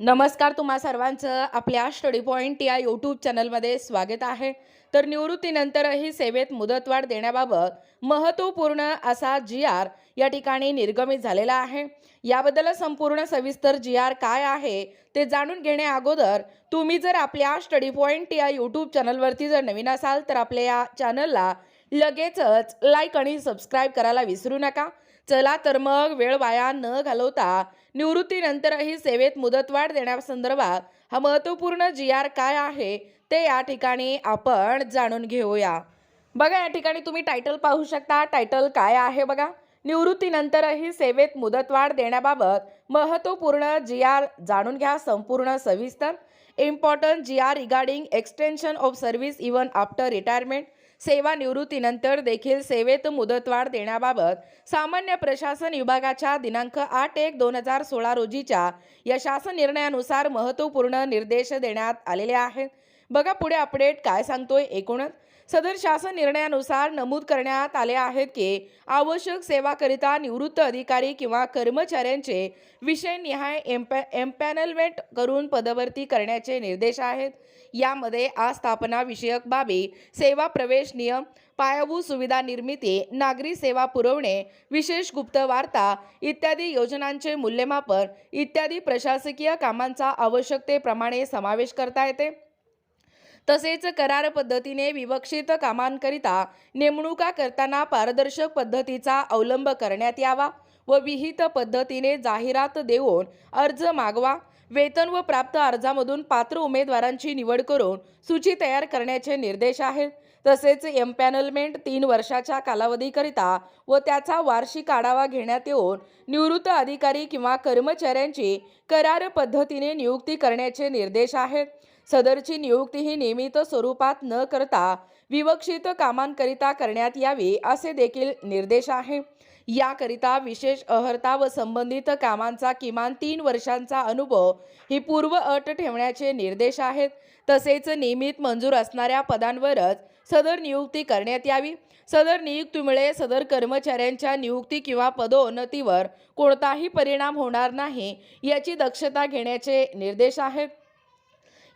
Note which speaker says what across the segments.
Speaker 1: नमस्कार तुम्हा सर्वांचं. आपल्या स्टडी पॉईंट या यूट्यूब चॅनलमध्ये स्वागत आहे. तर निवृत्तीनंतरही सेवेत मुदतवाढ देण्याबाबत महत्त्वपूर्ण असा जी आर या ठिकाणी निर्गमित झालेला आहे. याबद्दल संपूर्ण सविस्तर जी आर काय आहे ते जाणून घेण्या अगोदर तुम्ही जर आपल्या स्टडी पॉईंट या यूट्यूब चॅनलवरती जर नवीन असाल तर आपल्या या चॅनलला लगेचच लाईक आणि सबस्क्राईब करायला विसरू नका. चला तर मग वेळ वाया न घालवता निवृत्तीनंतरही सेवेत मुदतवाढ देण्यासंदर्भात हा महत्त्वपूर्ण जी आर काय आहे ते या ठिकाणी आपण जाणून घेऊया. बघा या ठिकाणी तुम्ही टायटल पाहू शकता. टायटल काय आहे बघा? निवृत्तीनंतरही सेवेत मुदतवाढ देण्याबाबत महत्त्वपूर्ण जी आर जाणून घ्या संपूर्ण सविस्तर. Important G R regarding extension of service even after retirement सेवानिवृत्तीनंतर देखील सेवेत मुदतवाढ देण्याबाबत सामान्य प्रशासन विभागाच्या दिनांक आठ एक दोन हजार सोळा रोजीच्या या शासन निर्णयानुसार महत्त्वपूर्ण निर्देश देण्यात आलेले आहेत. बघा पुढे अपडेट काय सांगतोय एकूणच. सदर शासन निर्णयानुसार नमूद करण्यात आले आहेत की आवश्यक सेवाकरिता निवृत्त अधिकारी किंवा कर्मचाऱ्यांचे विषयनिहाय एम्पॅ एम्पॅनलमेंट करून पदभरती करण्याचे निर्देश आहेत. यामध्ये आस्थापना विषयक बाबी सेवा प्रवेश नियम पायाभूत सुविधा निर्मिती नागरी सेवा पुरवणे विशेष गुप्त वार्ता इत्यादी योजनांचे मूल्यमापन इत्यादी प्रशासकीय कामांचा आवश्यकतेप्रमाणे समावेश करता येते. तसेच करार पद्धतीने विवक्षित कामांकरिता नेमणुका करताना पारदर्शक पद्धतीचा अवलंब करण्यात यावा व विहित पद्धतीने जाहिरात देऊन अर्ज मागवा वेतन व प्राप्त अर्जामधून पात्र उमेदवारांची निवड करून सूची तयार करण्याचे निर्देश आहेत. तसेच एम्पॅनलमेंट तीन वर्षाच्या कालावधीकरिता व त्याचा वार्षिक आढावा घेण्यात येऊन निवृत्त अधिकारी किंवा कर्मचाऱ्यांची करार पद्धतीने नियुक्ती करण्याचे निर्देश आहेत. सदरची नियुक्ती ही नियमित स्वरूपात न करता विवक्षित कामांकरिता करण्यात यावी असे देखील निर्देश आहे. याकरिता विशेष अहर्ता व संबंधित कामांचा किमान तीन वर्षांचा अनुभव ही पूर्व अट ठेवण्याचे निर्देश आहेत. तसेच नियमित मंजूर असणाऱ्या पदांवरच सदर नियुक्ती करण्यात यावी. सदर नियुक्तीमुळे सदर कर्मचाऱ्यांच्या नियुक्ती किंवा पदोन्नतीवर कोणताही परिणाम होणार नाही याची दक्षता घेण्याचे निर्देश आहेत.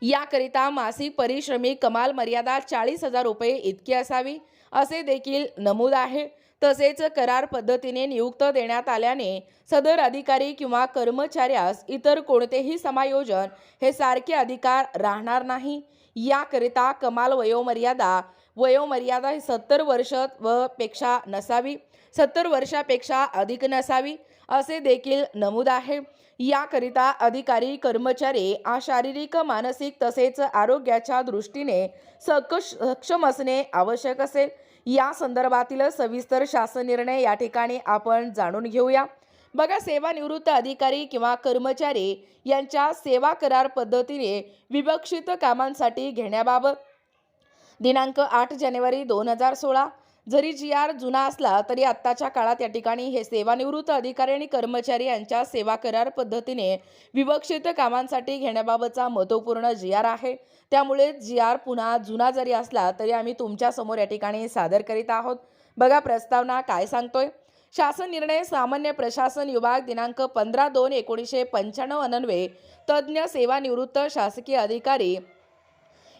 Speaker 1: याकरिता मासिक परिश्रमिक कमाल मर्यादा चाळीस हजार रुपये इतकी असावी असे देखील नमूद आहे. तसेच करार पद्धतीने नियुक्त देण्यात आल्याने सदर अधिकारी किंवा कर्मचाऱ्यास इतर कोणतेही समायोजन हे सारखे अधिकार राहणार नाही. याकरिता कमाल वयोमर्यादा वयोमर्यादा ही सत्तर वर्ष व पेक्षा नसावी सत्तर वर्षापेक्षा अधिक नसावी असे देखील नमूद आहे. याकरिता अधिकारी कर्मचारी शारीरिक मानसिक तसेच आरोग्याच्या दृष्टीने सकश सक्षम असणे आवश्यक असेल. या संदर्भातील सविस्तर शासन निर्णय या ठिकाणी आपण जाणून घेऊया. बघा सेवानिवृत्त अधिकारी किंवा कर्मचारी यांच्या सेवा करार पद्धतीने विवक्षित कामांसाठी घेण्याबाबत. दिनांक आठ जानेवारी दोन हजार सोळा जरी जी आर जुना असला तरी आत्ताच्या काळात या ठिकाणी हे सेवानिवृत्त अधिकारी आणि कर्मचारी यांच्या सेवा करार पद्धतीने विवक्षित कामांसाठी घेण्याबाबतचा महत्त्वपूर्ण जी आर आहे. त्यामुळे जी आर पुन्हा जुना जरी असला तरी आम्ही तुमच्यासमोर या ठिकाणी सादर करीत आहोत. बघा प्रस्तावना काय सांगतोय? शासन निर्णय सामान्य प्रशासन विभाग दिनांक पंधरा दोन एकोणीसशे पंच्याण्णव अनन्वे तज्ज्ञ सेवानिवृत्त शासकीय अधिकारी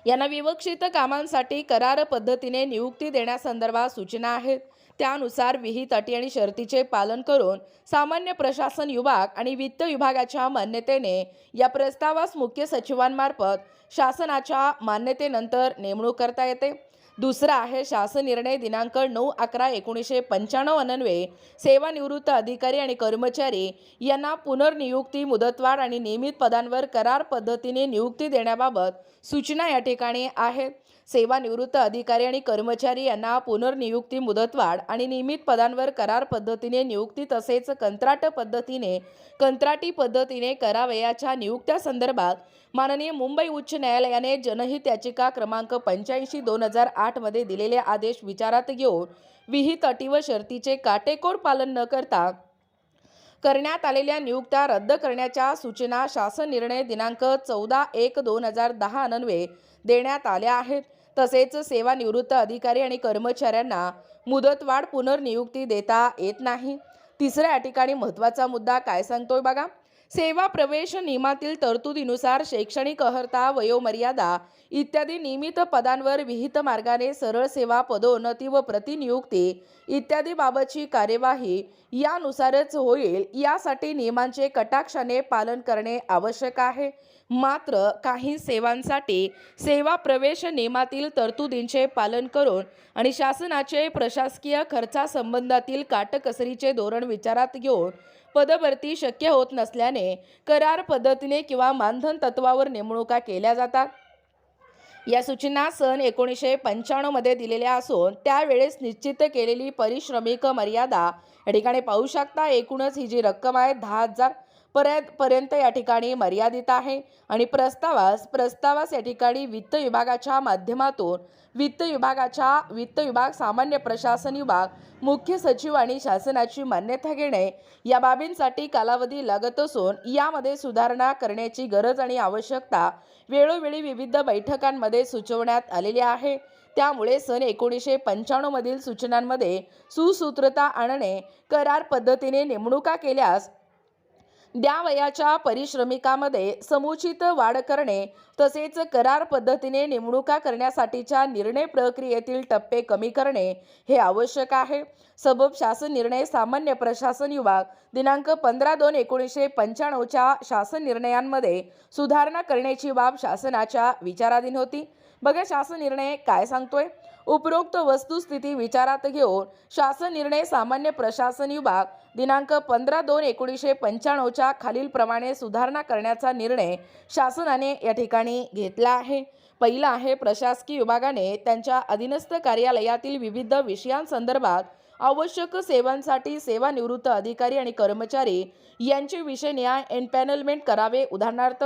Speaker 1: यांना विवक्षित कामांसाठी करार पद्धतीने नियुक्ती देण्यासंदर्भात सूचना आहेत. त्यानुसार विहित अटी आणि शर्तीचे पालन करून सामान्य प्रशासन विभाग आणि वित्त विभागाच्या मान्यतेने या प्रस्तावास मुख्य सचिवांमार्फत शासनाच्या मान्यतेनंतर नेमणूक करता येते. दुसरा आहे शासन निर्णय दिनांक नऊ अकरा एकोणीसशे पंच्याण्णव अनन्वे सेवानिवृत्त अधिकारी आणि कर्मचारी यांना पुनर्नियुक्ती मुदतवाढ आणि नियमित पदांवर करार पद्धतीने नियुक्ती देण्याबाबत सूचना या ठिकाणी आहेत सेवानिवृत्त अधिकारी आणि कर्मचारी यांना पुनर्नियुक्ती मुदतवाढ आणि नियमित पदांवर करार पद्धतीने नियुक्ती तसेच कंत्राट पद्धतीने कंत्राटी पद्धतीने करावयाच्या नियुक्त्या संदर्भात माननीय मुंबई उच्च न्यायालयाने जनहित याचिका क्रमांक पंच्याऐंशी दोन हजार आठमध्ये दिलेले आदेश विचारात घेऊन विहित अटी व शर्तीचे काटेकोर पालन न करता करण्यात आलेल्या नियुक्त्या रद्द करण्याच्या सूचना शासन निर्णय दिनांक चौदा एक दोन हजार दहा अन्वये देण्यात आल्या आहेत. तसेच सेवानिवृत्त अधिकारी आणि कर्मचाऱ्यांना मुदतवाढ पुनर्नियुक्ती देता येत नाही. तिसऱ्या या ठिकाणी महत्त्वाचा मुद्दा काय सांगतोय बघा? सेवा प्रवेश नियमातील तरतुदीनुसार शैक्षणिक अर्हता वयोमर्यादा इत्यादी नियमित पदांवर विहित मार्गाने सरळ सेवा पदोन्नती व प्रतिनियुक्ती इत्यादी बाबतची कार्यवाही यानुसारच होईल. यासाठी नियमांचे कटाक्षाने पालन करणे आवश्यक आहे. मात्र काही सेवांसाठी सेवा प्रवेश नियमातील तरतुदींचे पालन करून आणि शासनाचे प्रशासकीय खर्चासंबंधातील काटकसरीचे धोरण विचारात घेऊन पदभरती शक्य होत नसल्याने करार पद्धतीने किंवा मानधन तत्वावर नेमणुका केल्या जातात. या सूचना सन एकोणीसशे पंच्याण्णवमध्ये दिलेल्या असून त्यावेळेस निश्चित केलेली परिश्रमिक मर्यादा या ठिकाणी पाहू शकता एकूणच ही जी रक्कम आहे दहा हजार पर्यंत पर्यंत या ठिकाणी मर्यादित आहे. आणि प्रस्तावास प्रस्तावास या ठिकाणी वित्त विभागाच्या माध्यमातून वित्त विभागाच्या वित्त विभाग सामान्य प्रशासन विभाग मुख्य सचिव आणि शासनाची मान्यता घेणे या बाबींसाठी कालावधी लागत असून यामध्ये सुधारणा करण्याची गरज आणि आवश्यकता वेळोवेळी विविध बैठकांमध्ये सुचवण्यात आलेली आहे. त्यामुळे सन एकोणीसशे पंच्याण्णवमधील सूचनांमध्ये सुसूत्रता आणणे करार पद्धतीने नेमणुका केल्यास द्यावयाच्या परिश्रमिकामध्ये समुचित वाढ करणे तसेच करार पद्धतीने नेमणुका करण्यासाठीच्या निर्णय प्रक्रियेतील टप्पे कमी करणे हे आवश्यक आहे. सबब शासन निर्णय सामान्य प्रशासन विभाग दिनांक पंधरा दोन एकोणीसशे पंच्याण्णवच्या शासन निर्णयांमध्ये सुधारणा करण्याची बाब शासनाच्या विचाराधीन होती. बघा शासन निर्णय काय सांगतोय? उपरोक्त वस्तुस्थिती विचारात घेऊन शासन निर्णय सामान्य प्रशासन विभाग दिनांक पंधरा दोन एकोणीसशे पंच्याण्णवच्या खालीलप्रमाणे सुधारणा करण्याचा निर्णय शासनाने या ठिकाणी घेतला आहे. पहिला आहे प्रशासकीय विभागाने त्यांच्या अधीनस्थ कार्यालयातील विविध विषयांसंदर्भात आवश्यक सेवांसाठी सेवानिवृत्त अधिकारी आणि कर्मचारी यांचे विषय न्याय एनपॅनलमेंट करावे उदाहरणार्थ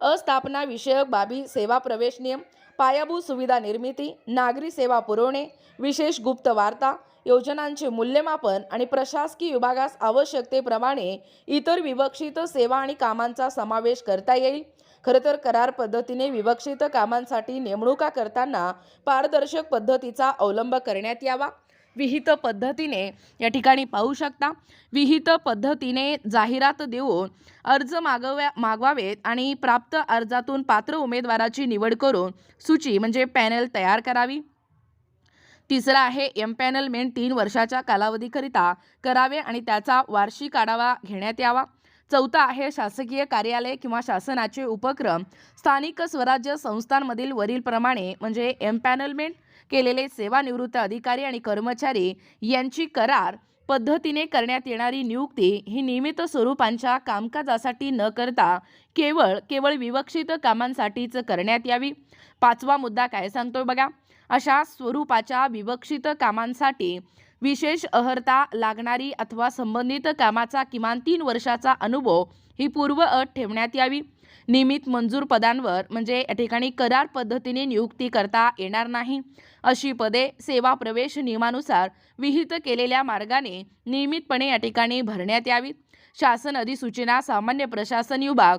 Speaker 1: अस्थापना विषयक बाबी सेवा प्रवेश नियम पायाभूत सुविधा निर्मिती नागरी सेवा पुरवणे विशेष गुप्त वार्ता योजनांचे मूल्यमापन आणि प्रशासकीय विभागास आवश्यकतेप्रमाणे इतर विवक्षित सेवा आणि कामांचा समावेश करता येईल खरं तर करार पद्धतीने विवक्षित कामांसाठी नेमणुका करताना पारदर्शक पद्धतीचा अवलंब करण्यात यावा विहित पद्धतीने या ठिकाणी पाहू शकता. विहित पद्धतीने जाहिरात देऊन अर्ज मागव्या मागवावेत आणि प्राप्त अर्जातून पात्र उमेदवाराची निवड करून सूची म्हणजे पॅनल तयार करावी. तिसरा आहे एम पॅनलमेंट तीन वर्षाच्या कालावधीकरिता करावे आणि त्याचा वार्षिक आढावा घेण्यात यावा. चौथा आहे शासकीय कार्यालय किंवा शासनाचे उपक्रम. स्थानिक स्वराज्य संस्थांमधील वरीलप्रमाणे म्हणजे एम पॅनलमेंट केलेले सेवानिवृत्त अधिकारी आणि कर्मचारी यांची करार पद्धतीने करण्यात येणारी नियुक्ती ही नियमित स्वरूपांच्या कामकाजासाठी न करता केवळ केवळ विवक्षित कामांसाठीच करण्यात यावी. पाचवा मुद्दा काय सांगतोय बघा. अशा स्वरूपाच्या विवक्षित कामांसाठी विशेष अहर्ता लागणारी अथवा संबंधित कामाचा किमान तीन वर्षाचा अनुभव ही पूर्व अट ठेवण्यात यावी. नियमित मंजूर पदांवर म्हणजे या ठिकाणी करार पद्धतीने नियुक्ती करता येणार नाही. अशी पदे सेवा प्रवेश नियमानुसार विहित केलेल्या मार्गाने नियमितपणे या ठिकाणी भरण्यात यावीत शासन अधिसूचना सामान्य प्रशासन विभाग.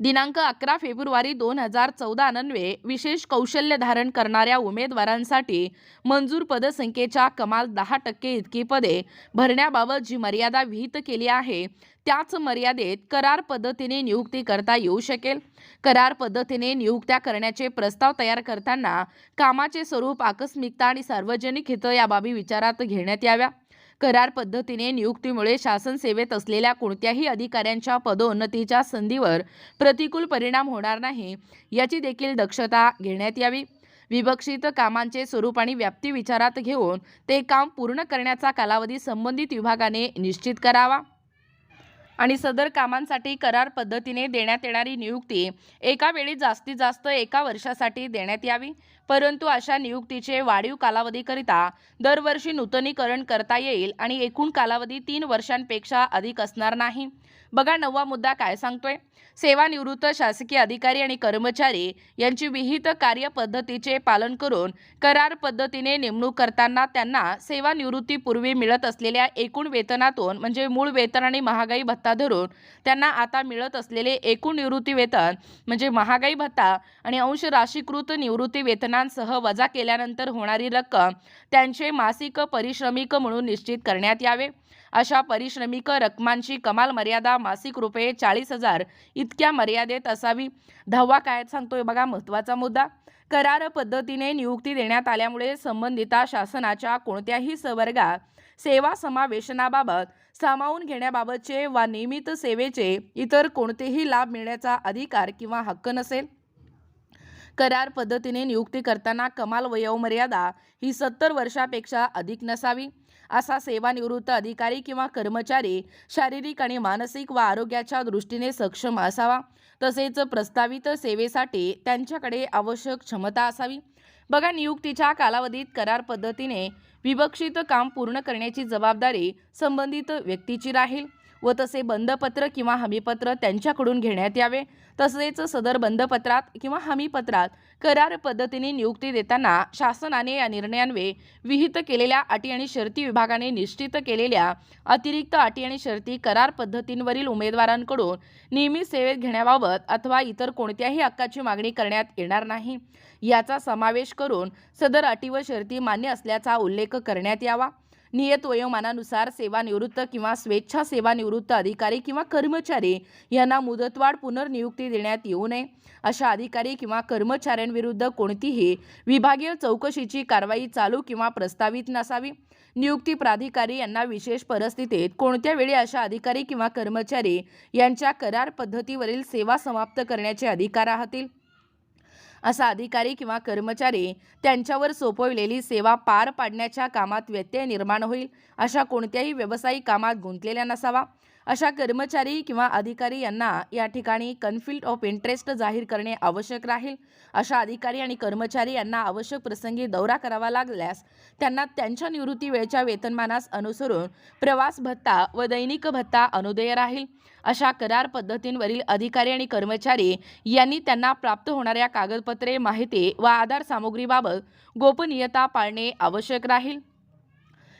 Speaker 1: दिनांक अकरा फेब्रुवारी दोन हजार चौदा अन्वये विशेष कौशल्य धारण करणाऱ्या उमेदवारांसाठी मंजूर पदसंख्येच्या कमाल दहा टक्के इतकी पदे भरण्याबाबत जी मर्यादा विहित केली आहे त्याच मर्यादेत करार पद्धतीने नियुक्ती करता येऊ शकेल. करार पद्धतीने नियुक्त्या करण्याचे प्रस्ताव तयार करताना कामाचे स्वरूप आकस्मिकता आणि सार्वजनिक हित या बाबी विचारात घेण्यात याव्या. करार पद्धतीने नियुक्तीमुळे शासन सेवेत असलेल्या कोणत्याही अधिकाऱ्यांच्या पदोन्नतीच्या संधीवर प्रतिकूल परिणाम होणार नाही याची देखील दक्षता घेण्यात यावी. विभक्षित कामांचे स्वरूप आणि व्याप्ती विचारात घेऊन ते काम पूर्ण करण्याचा कालावधी संबंधित विभागाने निश्चित करावा. आणि सदर कामांसाठी करार पद्धतीने देण्यात येणारी नियुक्ती एका वेळी जास्तीत जास्त एका वर्षासाठी देण्यात यावी. परंतु अशा नियुक्तीचे वाढीव कालावधीकरिता दरवर्षी नूतनीकरण करता येईल आणि एकूण कालावधी तीन वर्षांपेक्षा अधिक असणार नाही. बघा नववा मुद्दा काय सांगतोय? सेवानिवृत्त शासकीय अधिकारी आणि कर्मचारी यांची विहित कार्यपद्धतीचे पालन करून करार पद्धतीने नेमणूक करताना त्यांना सेवानिवृत्तीपूर्वी मिळत असलेल्या एकूण वेतनातून म्हणजे मूळ वेतन आणि महागाई भत्ता धरून त्यांना आता मिळत असलेले एकूण निवृत्ती वेतन म्हणजे महागाई भत्ता आणि अंश राशीकृत निवृत्ती वेतनांसह वजा केल्यानंतर होणारी रक्कम त्यांचे मासिक परिश्रमिक म्हणून निश्चित करण्यात यावे. अशा परिश्रमिक रकमांची कमाल मर्यादा मासिक रुपये चाळीस हजार इतक्या मर्यादेत असावी. दहावा काय सांगतोय बघा महत्त्वाचा मुद्दा. करार पद्धतीने नियुक्ती देण्यात आल्यामुळे संबंधिता शासनाच्या कोणत्याही सवर्गात सेवा समावेशनाबाबत सामावून घेण्याबाबतचे वा नियमित सेवेचे इतर कोणतेही लाभ मिळण्याचा अधिकार किंवा हक्क नसेल. करार पद्धतीने नियुक्ती करताना कमाल वयोमर्यादा ही सत्तर वर्षापेक्षा अधिक नसावी. असा सेवानिवृत्त अधिकारी किंवा कर्मचारी शारीरिक आणि मानसिक व आरोग्याच्या दृष्टीने सक्षम असावा. तसेच प्रस्तावित सेवेसाठी त्यांच्याकडे आवश्यक क्षमता असावी. बघा नियुक्तीच्या कालावधीत करार पद्धतीने विवक्षित काम पूर्ण करण्याची जबाबदारी संबंधित व्यक्तीची राहील. व तसे बंधपत्र किंवा हमीपत्र त्यांच्याकडून घेण्यात यावे. तसेच सदर बंधपत्रात किंवा हमीपत्रात करार पद्धतीने नियुक्ती देताना शासनाने या निर्णयांवे विहित केलेल्या अटी आणि शर्ती विभागाने निश्चित केलेल्या अतिरिक्त अटी आणि शर्ती करार पद्धतींवरील उमेदवारांकडून नियमित सेवेत घेण्याबाबत अथवा इतर कोणत्याही हक्काची मागणी करण्यात येणार नाही. याचा समावेश करून सदर अटी व शर्ती मान्य असल्याचा उल्लेख करण्यात यावा. नियत वयोमानानुसार सेवानिवृत्त किंवा स्वेच्छा सेवानिवृत्त अधिकारी किंवा कर्मचारी यांना मुदतवाढ पुनर्नियुक्ती देण्यात येऊ नये. अशा अधिकारी किंवा कर्मचाऱ्यांविरुद्ध कोणतीही विभागीय चौकशीची कारवाई चालू किंवा प्रस्तावित नसावी. नियुक्ती प्राधिकारी यांना विशेष परिस्थितीत कोणत्या वेळी अशा अधिकारी किंवा कर्मचारी यांच्या करार पद्धतीवरील सेवा समाप्त करण्याचे अधिकार राहतील? असा अधिकारी किंवा कर्मचारी त्यांच्यावर सोपवलेली सेवा पार पाडण्याच्या कामात व्यत्यय निर्माण होईल अशा कोणत्याही व्यावसायिक कामात गुंतलेला नसावा. अशा कर्मचारी किंवा अधिकारी यांना या ठिकाणी कन्फ्लिक्ट ऑफ इंटरेस्ट जाहीर करणे आवश्यक राहील. अशा अधिकारी आणि कर्मचारी यांना आवश्यक प्रसंगी दौरा करावा लागल्यास त्यांना त्यांच्या निवृत्ती वेळच्या वेतनमानास अनुसरून प्रवास भत्ता व दैनिक भत्ता अनुदेय राहील. अशा करार पद्धतींवरील अधिकारी आणि कर्मचारी यांनी त्यांना प्राप्त होणाऱ्या कागदपत्रे माहिती व आधार सामुग्रीबाबत गोपनीयता पाळणे आवश्यक राहील.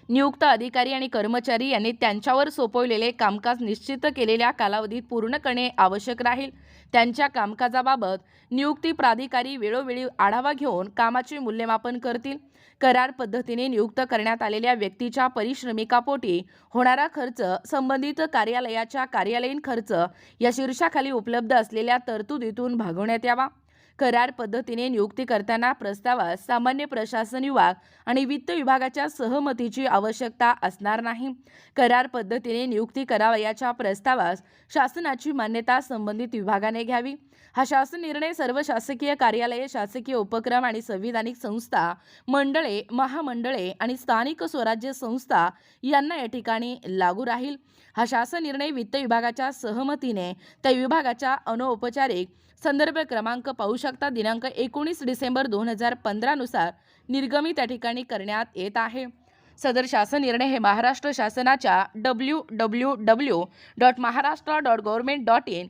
Speaker 1: नियुक्त अधिकारी आणि कर्मचारी यांनी त्यांच्यावर सोपवलेले कामकाज निश्चित केलेल्या कालावधीत पूर्ण करणे आवश्यक राहील. त्यांच्या कामकाजाबाबत नियुक्ती प्राधिकारी वेळोवेळी आढावा घेऊन कामाचे मूल्यमापन करतील. करार पद्धतीने नियुक्त करण्यात आलेल्या व्यक्तीच्या परिश्रमिकापोटी होणारा खर्च संबंधित कार्यालयाच्या कार्यालयीन खर्च या शीर्षाखाली उपलब्ध असलेल्या तरतुदीतून भागवण्यात यावा. करार पद्धतीने नियुक्ती करताना प्रस्तावास सामान्य प्रशासन विभाग आणि वित्त विभागाच्या सहमतीची आवश्यकता असणार नाही. करार पद्धतीने नियुक्ती करावयाच्या प्रस्तावास शासनाची मान्यता संबंधित विभागाने घ्यावी. हा शासन निर्णय सर्व शासकीय कार्यालये शासकीय उपक्रम आणि संविधानिक संस्था मंडळे महामंडळे आणि स्थानिक स्वराज्य संस्था यांना या ठिकाणी लागू राहील. हा शासन निर्णय वित्त विभागाच्या सहमतीने त्या विभागाच्या अनौपचारिक संदर्भ क्रमांक पाहू शकता. दिनांक एकोणीस डिसेंबर दोन हजार पंधरानुसार निर्गमी त्या ठिकाणी करण्यात येत आहे. सदर शासन निर्णय हे महाराष्ट्र शासनाच्या W W W dot Maharashtra dot government dot in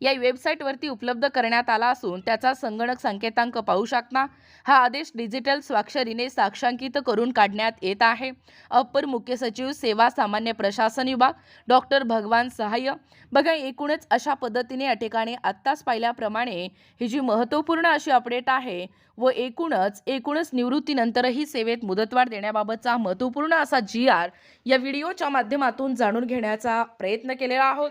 Speaker 1: या वेबसाईटवरती उपलब्ध करण्यात आला असून त्याचा संगणक संकेतांक पाहू शकता. हा आदेश डिजिटल स्वाक्षरीने साक्षांकित करून काढण्यात येत आहे. अप्पर मुख्य सचिव सेवा सामान्य प्रशासन विभाग डॉक्टर भगवान सहाय्य. बघा एकूणच अशा पद्धतीने या ठिकाणी आत्ताच पाहिल्याप्रमाणे ही जी महत्त्वपूर्ण अशी अपडेट आहे व एकूणच एकूणच निवृत्तीनंतरही सेवेत मुदतवाढ देण्याबाबतचा महत्त्वपूर्ण असा जी आर या व्हिडिओच्या माध्यमातून जाणून घेण्याचा प्रयत्न केलेला आहोत.